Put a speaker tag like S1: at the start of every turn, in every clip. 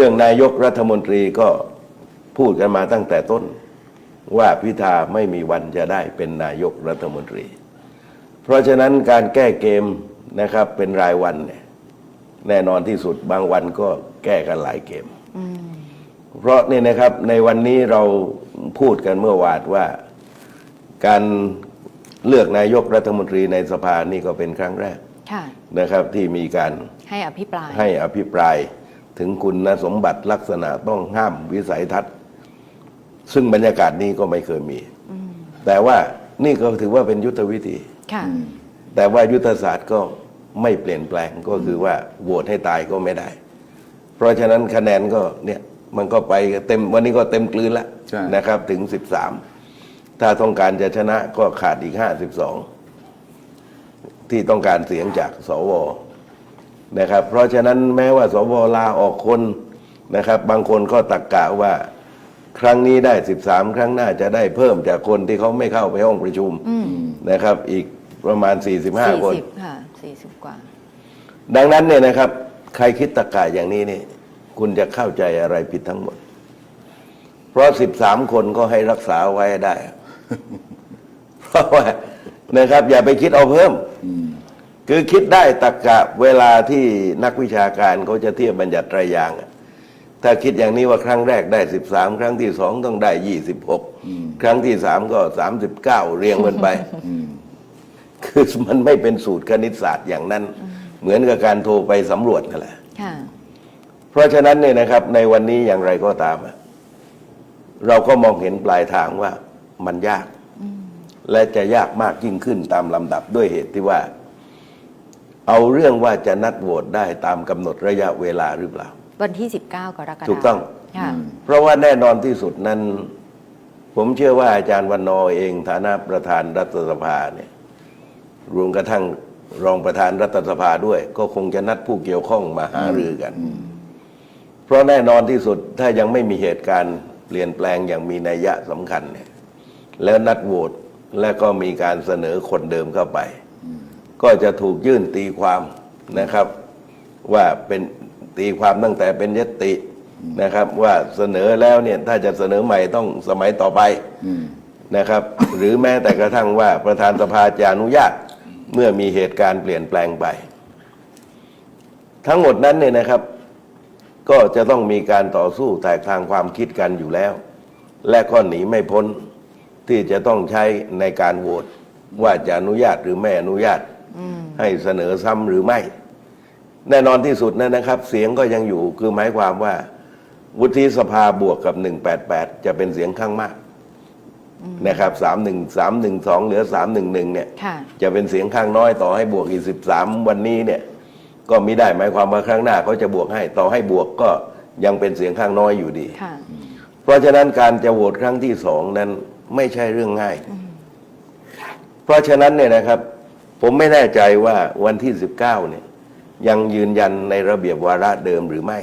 S1: เรื่องนายกรัฐมนตรีก็พูดกันมาตั้งแต่ต้นว่าพิธาไม่มีวันจะได้เป็นนายกรัฐมนตรี เพราะฉะนั้นการแก้เกมนะครับเป็นรายวันเนี่ยแน่นอนที่สุดบางวันก็แก้กันหลายเกม เพราะนี่นะครับในวันนี้เราพูดกันเมื่อวานว่าการเลือกนายกรัฐมนตรีในสภานี่ก็เป็นครั้งแรก
S2: ค่ะ
S1: นะครับที่มีการ
S2: ให้อภิปราย
S1: ให้อภิปราย ถึงคุณสมบัติลักษณะต้องห้ามวิสัยทัศน์ ซึ่งบรรยากาศนี้ก็ไม่เคยมี แต่ว่านี่ก็ถือว่าเป็นยุทธวิธี
S2: ค่ะ
S1: แต่ว่ายุทธศาสตร์ก็ไม่เปลี่ยนแปลงก็คือว่าโหวตให้ตายก็ไม่ได้ เพราะฉะนั้นคะแนนก็เนี่ยมันก็ไปเต็มวันนี้ก็เต็มกลืนแล้ว
S3: ใช่
S1: นะครับถึง 13 ถ้าต้องการจะชนะก็ขาดอีก 52 ที่ต้องการเสียงจากสว นะครับ เพราะฉะนั้นแม้ว่าสวลาออกคนนะครับ บางคนก็ตักกะว่าครั้งนี้ได้ 13 ครั้งหน้าจะได้เพิ่มจากคนที่เขาไม่เข้าไปห้องประชุมนะครับ อีกประมาณ 45 คน
S2: สี่สิบค่ะสี่สิบกว่า
S1: ดังนั้นเนี่ยนะครับ ใครคิดตะกายอย่างนี้นี่คุณจะเข้าใจอะไรผิดทั้งหมด เพราะสิบสามคนก็ให้รักษาไว้ได้ เพราะว่านะครับ อย่าไปคิดเอาเพิ่ม คือคิดได้ตะกะเวลาที่นักวิชาการเขาจะเทียบบัญญัติไตรยางค์อะถ้าคิดอย่างนี้ว่าครั้งแรกได้สิบสามครั้งที่สองต้องได้ยี่สิบหกครั้งที่สามก็สามสิบเก้าเรียงมันไป คือมันไม่เป็นสูตรคณิตศาสตร์อย่างนั้น เหมือนกับการโทรไปสำรวจนั่นแหละ
S2: ค่ะ
S1: เพราะฉะนั้นเนี่ยนะครับ ในวันนี้อย่างไรก็ตามอะเราก็มองเห็นปลายทางว่ามันยาก และจะยากมากยิ่งขึ้นตามลำดับด้วยเหตุที่ว่า เอาเรื่องว่าจะนัดโหวตได้ตามกำหนดระยะเวลาหรือเปล่า
S2: วันที่สิบเก้ากรกฎาคม
S1: ถูกต้อง
S2: ค่ะ
S1: เพราะว่าแน่นอนที่สุดนั้น ผมเชื่อว่าอาจารย์วันนอร์เองฐานะประธานรัฐสภาเนี่ยรวมกระทั่งรองประธานรัฐสภาด้วย ก็คงจะนัดผู้เกี่ยวข้องมาหารือกัน เพราะแน่นอนที่สุดถ้ายังไม่มีเหตุการณ์เปลี่ยนแปลงอย่างมีนัยยะสำคัญเนี่ยแล้วนัดโหวตและก็มีการเสนอคนเดิมเข้าไป ก็จะถูกยื่นตีความนะครับ ว่าเป็นตีความตั้งแต่เป็นยตินะครับ ว่าเสนอแล้วเนี่ยถ้าจะเสนอใหม่ต้องสมัยต่อไปนะครับ หรือแม้แต่กระทั่งว่าประธานสภาจะอนุญาตเมื่อมีเหตุการณ์เปลี่ยนแปลงไป ทั้งหมดนั้นเนี่ยนะครับ ก็จะต้องมีการต่อสู้แตกทางความคิดกันอยู่แล้ว และก็หนีไม่พ้นที่จะต้องใช้ในการโหวตว่าจะอนุญาตหรือไม่อนุญาต ให้เสนอซ้ำหรือไม่ แน่นอนที่สุดนะนะครับ เสียงก็ยังอยู่คือหมายความว่า วุฒิสภาบวกกับ 188 จะเป็นเสียงข้างมากนะครับ31 312เหลือ311เนี่ย
S2: ค่ะ
S1: จะเป็นเสียงข้างน้อยต่อให้บวกอีก13วันนี้เนี่ย ก็มิได้หมายความว่าครั้งหน้าเขาจะบวกให้ต่อให้บวกก็ยังเป็นเสียงข้างน้อยอยู่ดี
S2: ค่ะ
S1: เพราะฉะนั้นการจะโหวตครั้งที่สองนั้นไม่ใช่เรื่องง่าย เพราะฉะนั้นเนี่ยนะครับ ผมไม่แน่ใจว่าวันที่ 19 เนี่ย ยังยืนยันในระเบียบวาระเดิมหรือไม่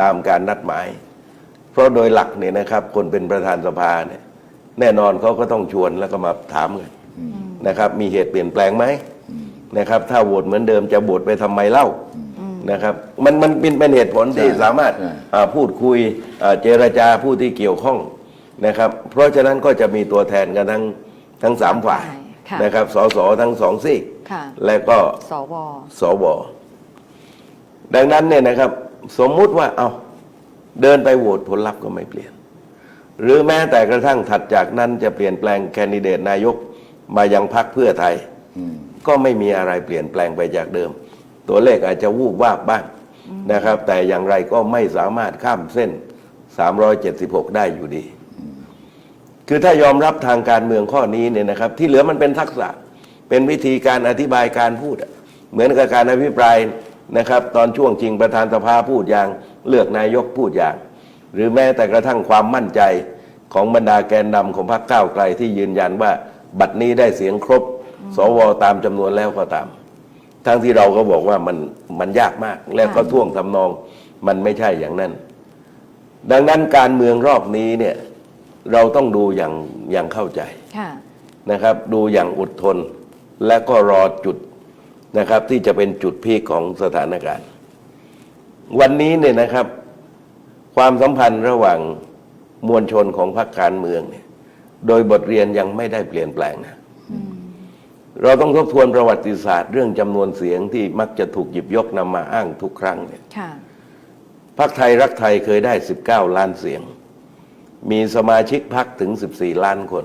S1: ตามการนัดหมาย เพราะโดยหลักเนี่ยนะครับ คนเป็นประธานสภาเนี่ย แน่นอนเขาก็ต้องชวนแล้วก็มาถามกันนะครับ มีเหตุเปลี่ยนแปลงไหมนะครับ ถ้าโหวตเหมือนเดิมจะโหวตไปทำไมเล่านะครับ มันมันเป็นเป็นเหตุผลที่
S3: ใช่
S1: สามารถ
S3: ใช่
S1: อ่าพูดคุยอ่าเจรจาผู้ที่เกี่ยวข้องนะครับ เพราะฉะนั้นก็จะมีตัวแทนกันทั้งทั้งสามฝ่าย
S2: ค่ะ
S1: นะครับ สสทั้งสองซีก
S2: ค่ะ
S1: และก็
S2: สว
S1: สวดังนั้นเนี่ยนะครับ สมมุติว่าเอาเดินไปโหวตผลลัพธ์ก็ไม่เปลี่ยน หรือแม้แต่กระทั่งถัดจากนั้นจะเปลี่ยนแปลงแคนดิเดตนายกมายังพรรคเพื่อไทย ก็ไม่มีอะไรเปลี่ยนแปลงไปจากเดิม ตัวเลขอาจจะวูบวาบบ้างนะครับ แต่อย่างไรก็ไม่สามารถข้ามเส้น 376 ได้อยู่ดี คือถ้ายอมรับทางการเมืองข้อนี้เนี่ยนะครับ ที่เหลือมันเป็นทักษะเป็นวิธีการอธิบายการพูด เหมือนกับการอภิปรายนะครับ ตอนช่วงจริงประธานสภาพูดอย่าง เลือกนายกพูดอย่าง หรือแม้แต่กระทั่งความมั่นใจของบรรดาแกนนำของพรรคก้าวไกลที่ยืนยันว่า บัตรนี้ได้เสียงครบ สวตามจำนวนแล้วก็ตาม ทั้งที่เราก็บอกว่ามันมันยากมาก แล้วก็ท่วงทำนองมันไม่ใช่อย่างนั้น ดังนั้นการเมืองรอบนี้เนี่ย เราต้องดูอย่างอย่างเข้าใจ
S2: ค่ะ
S1: นะครับ ดูอย่างอดทน และก็รอจุดนะครับ ที่จะเป็นจุดพีคของสถานการณ์ วันนี้เนี่ยนะครับ ความสัมพันธ์ระหว่างมวลชนของพรรคการเมืองเนี่ย โดยบทเรียนยังไม่ได้เปลี่ยนแปลงนะเราต้องทบทวนประวัติศาสตร์ เรื่องจำนวนเสียงที่มักจะถูกหยิบยกนำมาอ้างทุกครั้งเนี่ย
S2: ค่ะ
S1: พรรคไทยรักไทยเคยได้ 19 ล้านเสียง มีสมาชิกพรรคถึง 14 ล้านคน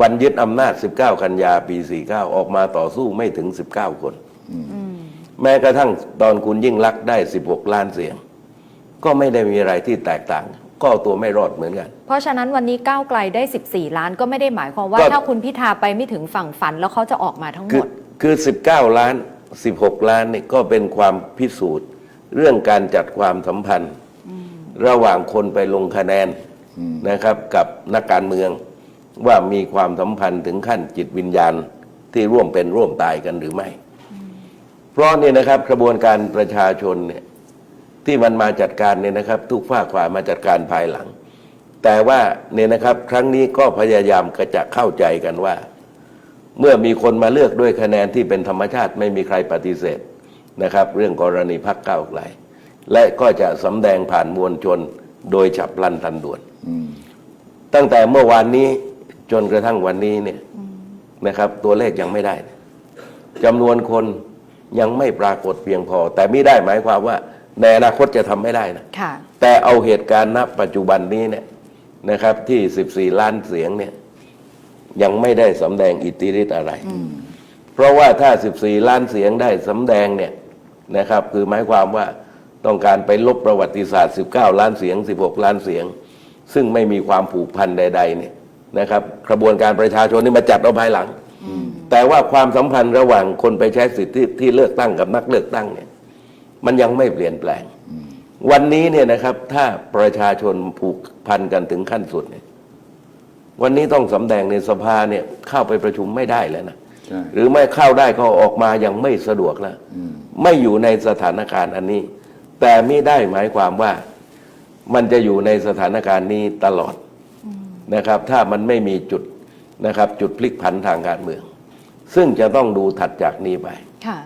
S1: วันยึดอำนาจ 19 กันยาปี 49 ออกมาต่อสู้ไม่ถึง 19 คน แม้กระทั่งตอนคุณยิ่งลักษณ์ได้ 16 ล้านเสียง ก็ไม่ได้มีอะไรที่แตกต่าง ก็เอาตัวไม่รอดเหมือนกัน
S2: เพราะฉะนั้นวันนี้ก้าวไกลได้ 14 ล้านก็ไม่ได้หมายความว่า
S1: ก็
S2: ถ้าคุณพิธาไปไม่ถึงฝั่งฝันแล้วเขาจะออกมาทั้งห
S1: คื
S2: ม
S1: อ
S2: ด
S1: คือ 19 ล้าน 16 ล้านนี่ก็เป็นความพิสูจน์ เรื่องการจัดความสัมพันธ์ ระหว่างคนไปลงคะแนน นะครับกับนักการเมืองว่ามีความสัมพันธ์ถึงขั้นจิตวิญญาณที่ร่วมเป็นร่วมตายกันหรือไม่ เพราะเนี่ยนะครับกระบวนการประชาชนเนี่ยที่มันมาจัดการเนี่ยนะครับ ทุกภาคฝ่ายมาจัดการภายหลัง แต่ว่าเนี่ยนะครับ ครั้งนี้ก็พยายามกระจะเข้าใจกันว่า เมื่อมีคนมาเลือกด้วยคะแนนที่เป็นธรรมชาติไม่มีใครปฏิเสธนะครับ เรื่องกรณีพักก้าวไกล และก็จะสำแดงผ่านมวลชนโดยฉับพลันทันด่วน ตั้งแต่เมื่อวานนี้จนกระทั่งวันนี้เนี่ยนะครับ ตัวเลขยังไม่ได้นะจำนวนคนยังไม่ปรากฏเพียงพอ แต่ไม่ได้หมายความว่า ในอนาคตจะทำไม่ได้นะ
S2: ค่ะ
S1: แต่เอาเหตุการณ์ณปัจจุบันนี้เนี่ยนะครับ ที่ 14 ล้านเสียงเนี่ย ยังไม่ได้สำแดงอิทธิฤทธิ์อะไร เพราะว่าถ้า 14 ล้านเสียงได้สำแดงเนี่ยนะครับ คือหมายความว่าต้องการไปลบประวัติศาสตร์ 19 ล้านเสียง 16 ล้านเสียง ซึ่งไม่มีความผูกพันใดๆเนี่ยนะครับกระบวนการประชาชนนี่มาจัดเอาภายหลัง แต่ว่าความสัมพันธ์ระหว่างคนไปใช้สิทธิที่เลือกตั้งกับนักเลือกตั้งเนี่ยมันยังไม่เปลี่ยนแปลง วันนี้เนี่ยนะครับถ้าประชาชนผูกพันกันถึงขั้นสุดเนี่ยวันนี้ต้องสำแดงในสภาเนี่ยเข้าไปประชุมไม่ได้แล้วนะ
S3: ใช่
S1: หรือไม่เข้าได้ก็ออกมายังไม่สะดวกแล้วไม่อยู่ในสถานการณ์อันนี้ แต่ไม่ได้หมายความว่า มันจะอยู่ในสถานการณ์นี้ตลอดนะครับ ถ้ามันไม่มีจุดนะครับ จุดพลิกผันทางการเมือง ซึ่งจะต้องดูถัดจากนี้ไป
S2: ค่ะ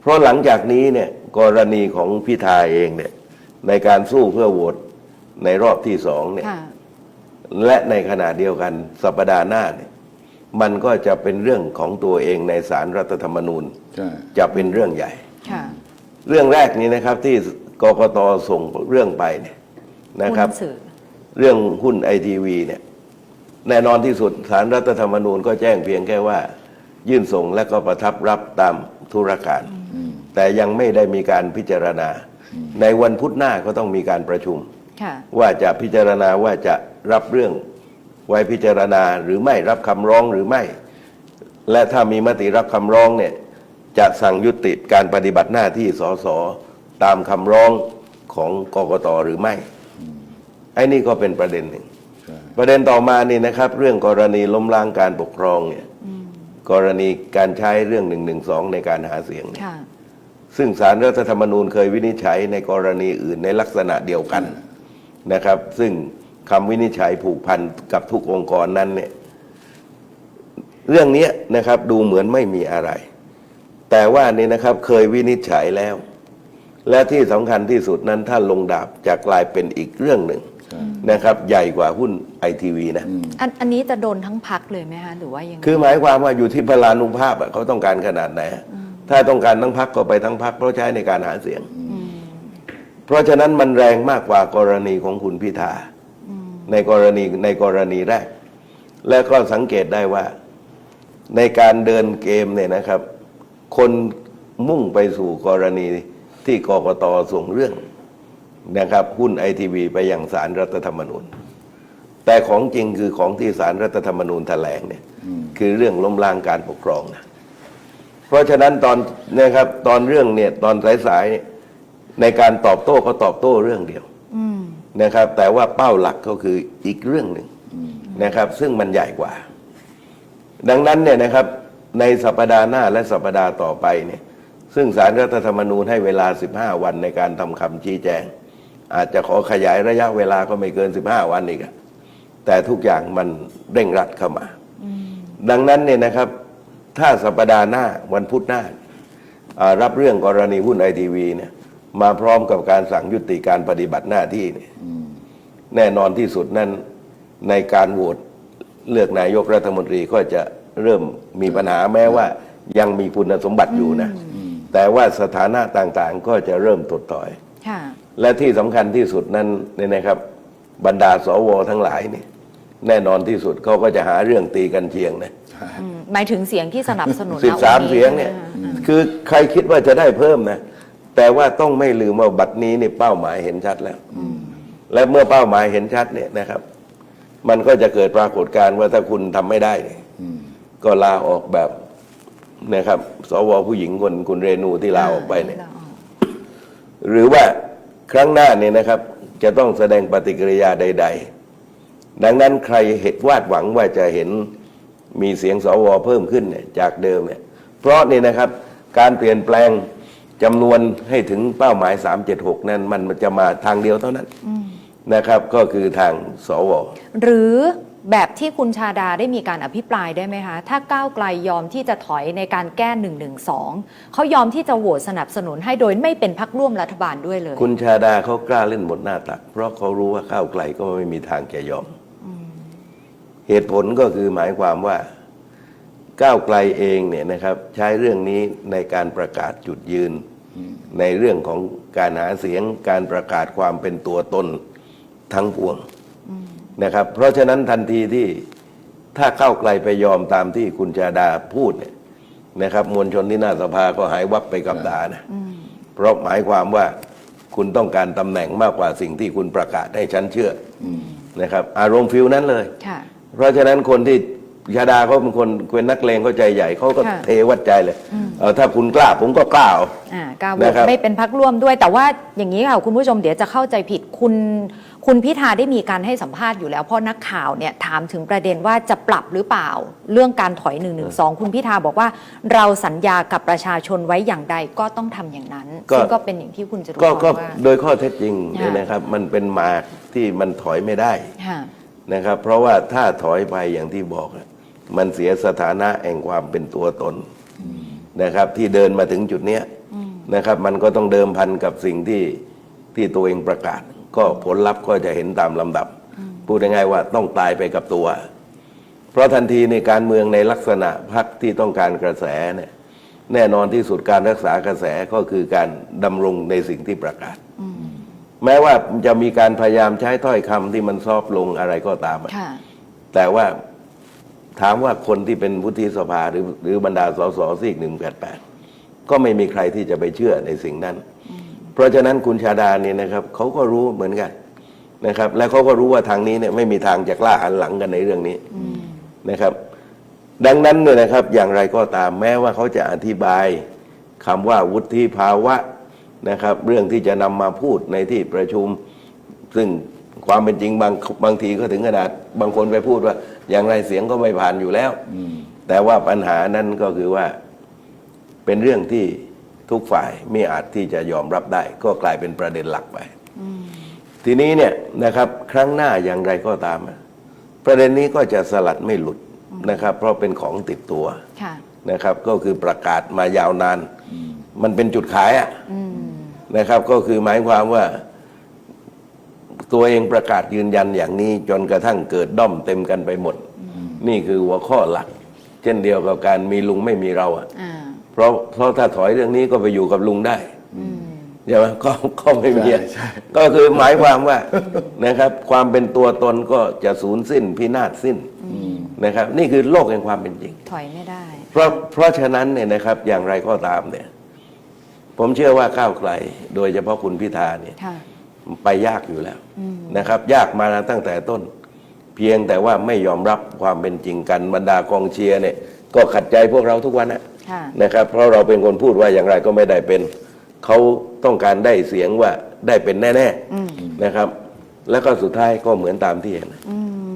S1: เพราะหลังจากนี้เนี่ยกรณีของพิธาเองเนี่ย ในการสู้เพื่อโหวตในรอบที่สองเนี่ย
S2: ค่ะ
S1: และในขณะเดียวกันสัปดาห์หน้าเนี่ย มันก็จะเป็นเรื่องของตัวเองในสารรัฐธรรมนูญ
S3: ใช่
S1: จะเป็นเรื่องใหญ่
S2: ค่ะ
S1: เรื่องแรกนี้นะครับที่ กกตส่งเรื่องไปเนี่ยนะครับ
S2: หุ้นสื่อ
S1: เรื่องหุ้นไอทีวีเนี่ยแน่นอนที่สุดสารรัฐธรรมนูญก็แจ้งเพียงแค่ว่า ยื่นส่งและก็ประทับรับตามธุรการ แต่ยังไม่ได้มีการพิจารณา ในวันพุธหน้าก็ต้องมีการประชุม
S2: ค่ะ
S1: ว่าจะพิจารณาว่าจะรับเรื่องไว้พิจารณาหรือไม่รับคำร้องหรือไม่ และถ้ามีมติรับคำร้องเนี่ยจะสั่งยุติการปฏิบัติหน้าที่สส ตามคำร้องของกกตหรือไม่ไอ้นี่ก็เป็นประเด็นหนึ่ง
S3: ใช่
S1: ประเด็นต่อมานี่นะครับ เรื่องกรณีล้มล้างการปกครองเนี่ยกรณีการใช้เรื่องหนึ่งหนึ่งสองในการหาเสียงเนี่ย
S2: ค่ะ
S1: ซึ่งสารรัฐธรรมนูญเคยวินิจฉัยในกรณีอื่นในลักษณะเดียวกันนะครับ ซึ่งคำวินิจฉัยผูกพันกับทุกองค์กรนั้นเนี่ยเรื่องเนี้ยนะครับดูเหมือนไม่มีอะไร แต่ว่านี่นะครับเคยวินิจฉัยแล้ว และที่สำคัญที่สุดนั้นถ้าลงดาบจะกลายเป็นอีกเรื่องหนึ่ง
S3: ใช่
S1: นะครับ ใหญ่กว่าหุ้นไอทีวีนะ
S2: อันอันนี้จะโดนทั้งพักเลยไหมคะหรือว่ายังไง
S1: คือหมายความว่าอยู่ที่พลานุภาพอะเขาต้องการขนาดไหนอะถ้าต้องการทั้งพักก็ไปทั้งพักเพราะใช้ในการหาเสียง เพราะฉะนั้นมันแรงมากกว่ากรณีของคุณพิธาในกรณีในกรณีแรก และก็สังเกตได้ว่า ในการเดินเกมเนี่ยนะครับ คนมุ่งไปสู่กรณี ที่กกตส่งเรื่องนะครับหุ้นไอทีวีไปยังสารรัฐธรรมนูญ แต่ของจริงคือของที่สารรัฐธรรมนูญแถลงเนี่ยคือเรื่องล้มล้างการปกครองนะเพราะฉะนั้นตอนนะครับตอนเรื่องเนี่ยตอนสายๆเนี่ยในการตอบโต้ก็ตอบโต้เรื่องเดียว
S2: อืม
S1: นะครับ แต่ว่าเป้าหลักก็คืออีกเรื่องหนึ่งนะครับ ซึ่งมันใหญ่กว่า ดังนั้นเนี่ยนะครับ ในสัปดาห์หน้าและสัปดาห์ต่อไปเนี่ย ซึ่งสารรัฐธรรมนูญให้เวลา 15 วันในการทำคำชี้แจง อาจจะขอขยายระยะเวลาก็ไม่เกิน 15 วันอีกแต่ทุกอย่างมันเร่งรัดเข้ามา ดังนั้นเนี่ยนะครับ ถ้าสัปดาห์หน้าวันพุธหน้าอ่ารับเรื่องกรณีหุ้นไอทีวีเนี่ยมาพร้อมกับการสั่งยุติการปฏิบัติหน้าที่เนี่ยแน่นอนที่สุดนั้นในการโหวตเลือกนายกรัฐมนตรีก็จะเริ่มมีปัญหาแม้ว่ายังมีคุณสมบัติอยู่นะ แต่ว่าสถานะต่างๆ ก็จะเริ่มถดถอย
S2: ค่ะ
S1: และที่สำคัญที่สุดนั้นเนี่ยนะครับ บรรดาสวทั้งหลายเนี่ยแน่นอนที่สุดเขาก็จะหาเรื่องตีกันเชียงนะ
S2: อืมหมายถึงเสียงที่สนับสนุน
S1: สิบ
S2: ณ
S1: สาม
S2: วันนี้
S1: เสียงเนี่ย
S2: ใช่ไหมคะ
S1: คือใครคิดว่าจะได้เพิ่มนะ แต่ว่าต้องไม่ลืมว่าบัตรนี้นี่เป้าหมายเห็นชัดแล้ว และเมื่อเป้าหมายเห็นชัดเนี่ยนะครับ มันก็จะเกิดปรากฏการณ์ว่าถ้าคุณทำไม่ได้เนี่ยก็ลาออกแบบ นะครับ สวผู้หญิงคนคุณเรนูที่ลาออกไปเนี่ย
S2: ลาออก
S1: หรือว่าครั้งหน้าเนี่ยนะครับ จะต้องแสดงปฏิกิริยาใด ๆ ดังนั้นใครเหตุวาดหวังว่าจะเห็นมีเสียงสวเพิ่มขึ้นเนี่ยจากเดิมเนี่ยเพราะนี่นะครับการเปลี่ยนแปลงจำนวนให้ถึงเป้าหมาย 376 นั้นมันจะมาทางเดียวเท่านั้น นะครับก็คือทางสว
S2: หรือแบบที่คุณชาดาได้มีการอภิปรายได้ไหมคะ ถ้าก้าวไกลยอมที่จะถอยในการแก้1นึเขายอมที่จะโหวตสนับสนุนให้โดยไม่เป็นพักร่วมรัฐบาลด้วยเลย
S1: คุณชาดาเขากล้าเล่นบทหน้าตัก เพราะเขารู้ว่าก้าวไกลก็ไม่มีทางจะยอม เหตุผลก็คือหมายความว่าก้าวไกลเองเนี่ยนะครับใช้เรื่องนี้ในการประกาศจุดยืน ในเรื่องของการหาเสียงการประกาศความเป็นตัวตน ทั้งปวงนะครับ เพราะฉะนั้นทันทีที่ถ้าก้าวไกลไปยอมตามที่คุณชาดาพูดเนี่ยนะครับ มวลชนที่หน้าสภาก็หายวับไปกับตานะเพราะหมายความว่าคุณต้องการตำแหน่งมากกว่าสิ่งที่คุณประกาศให้ฉันเชื่ออนะครับ อารมณ์ฟิลนั้นเลย
S2: ค่ะ
S1: เพราะฉะนั้นคนที่ ชาดาเขาเป็นคนเป็นนักเลงเขาใจใหญ่เขาก็
S2: ค่ะ
S1: เทวัดใจเลยเออถ้าคุณกล้าผมก็กล้าเอา
S2: อ่าก้าวโหว
S1: นะ
S2: ต
S1: ครับ
S2: ไม่เป็นพักร่วมด้วย แต่ว่าอย่างนี้ค่ะคุณผู้ชมเดี๋ยวจะเข้าใจผิดคุณคุณพิธาได้มีการให้สัมภาษณ์อยู่แล้ว เพราะนักข่าวเนี่ยถามถึงประเด็นว่าจะปรับหรือเปล่า เรื่องการถอย1นึคุณพิธาบอกว่า เราสัญญากับประชาชนไว้อย่างใดก็ต้องทำอย่างนั้นซึ่งก็เป็นอย่างที่คุณจรุ
S1: ก็
S2: พร
S1: ก็
S2: ว่า
S1: โดยข้อเท็จจริง
S2: ค่ะ
S1: เนี่ยนะครับ มันเป็นหมากที่มันถอยไม่ได้
S2: ค่ะ
S1: นะครับ เพราะว่าถ้าถอยไปอย่างที่บอกอะ มันเสียสถานะแห่งความเป็นตัวตนนะครับ ที่เดินมาถึงจุดเนี้ยนะครับ มันก็ต้องเดิมพันกับสิ่งที่ที่ตัวเองประกาศ ก็ผลลัพธ์ก็จะเห็นตามลำดับ พูดง่ายๆว่าต้องตายไปกับตัว เพราะทันทีในการเมืองในลักษณะพักที่ต้องการกระแสเนี่ยแน่นอนที่สุดการรักษากระแสก็คือการดำรงในสิ่งที่ประกาศ แม้ว่าจะมีการพยายามใช้ถ้อยคำที่มันซอฟต์ลงอะไรก็ตามอะ
S2: ค่ะ
S1: แต่ว่า ถามว่าคนที่เป็นวุฒิสภาหรือหรือบรรดาสสซีกหนึ่งแปดแปดก็ไม่มีใครที่จะไปเชื่อในสิ่งนั้น เพราะฉะนั้นคุณชาดาเนี่ยนะครับเขาก็รู้เหมือนกันนะครับ และเขาก็รู้ว่าทางนี้เนี่ยไม่มีทางจะกล้าหันหลังกันในเรื่องนี้นะครับ ดังนั้นเนี่ยนะครับอย่างไรก็ตามแม้ว่าเขาจะอธิบายคำว่าวุฒิภาวะนะครับ เรื่องที่จะนำมาพูดในที่ประชุม ซึ่งความเป็นจริงบางบางทีก็ถึงขนาดบางคนไปพูดว่า อย่างไรเสียงก็ไม่ผ่านอยู่แล้ว แต่ว่าปัญหานั้นก็คือว่าเป็นเรื่องที่ทุกฝ่ายไม่อาจที่จะยอมรับได้ ก็กลายเป็นประเด็นหลักไป ทีนี้เนี่ยนะครับ ครั้งหน้าอย่างไรก็ตามอะประเด็นนี้ก็จะสลัดไม่หลุดนะครับ เพราะเป็นของติดตัว
S2: ค่ะ
S1: นะครับ ก็คือประกาศมายาวนาน มันเป็นจุดขายอะนะครับ ก็คือหมายความว่า ตัวเองประกาศยืนยันอย่างนี้จนกระทั่งเกิดด้อมเต็มกันไปหมด นี่คือหัวข้อหลัก เช่นเดียวกับการมีลุงไม่มีเราอะ
S2: อ่า
S1: เพราะเพราะถ้าถอยเรื่องนี้ก็ไปอยู่กับลุงได้ใช่ไหมก็ก็ไม่มีอะ
S3: ใช่ใช่
S1: ก็คือหมายความว่านะครับ ความเป็นตัวตนก็จะสูญสิ้นพินาศสิ้นนะครับ นี่คือโลกแห่งความเป็นจริง
S2: ถอยไม่ได้
S1: เพราะเพราะฉะนั้นเนี่ยนะครับ อย่างไรก็ตามเนี่ย ผมเชื่อว่าก้าวไกล โดยเฉพาะคุณพิธาเนี่ย
S2: ค่ะ
S1: ไปยากอยู่แล้วนะครับ ยากมาตั้งแต่ต้น เพียงแต่ว่าไม่ยอมรับความเป็นจริงกันบรรดากองเชียร์เนี่ย ก็ขัดใจพวกเราทุกวันนะ
S2: ค่ะ
S1: นะครับ เพราะเราเป็นคนพูดว่าอย่างไรก็ไม่ได้เป็นเขาต้องการได้เสียงว่าได้เป็นแน่ๆนะครับ แล้วก็สุดท้ายก็เหมือนตามที่เห็น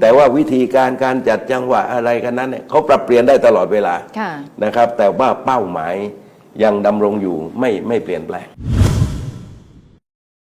S1: แต่ว่าวิธีการการจัดจังหวะอะไรกันนั้นเนี่ยเขาปรับเปลี่ยนได้ตลอดเวลา
S2: ค่ะ
S1: นะครับ แต่ว่าเป้าหมายยังดำรงอยู่ไม่ไม่เปลี่ยนแปลง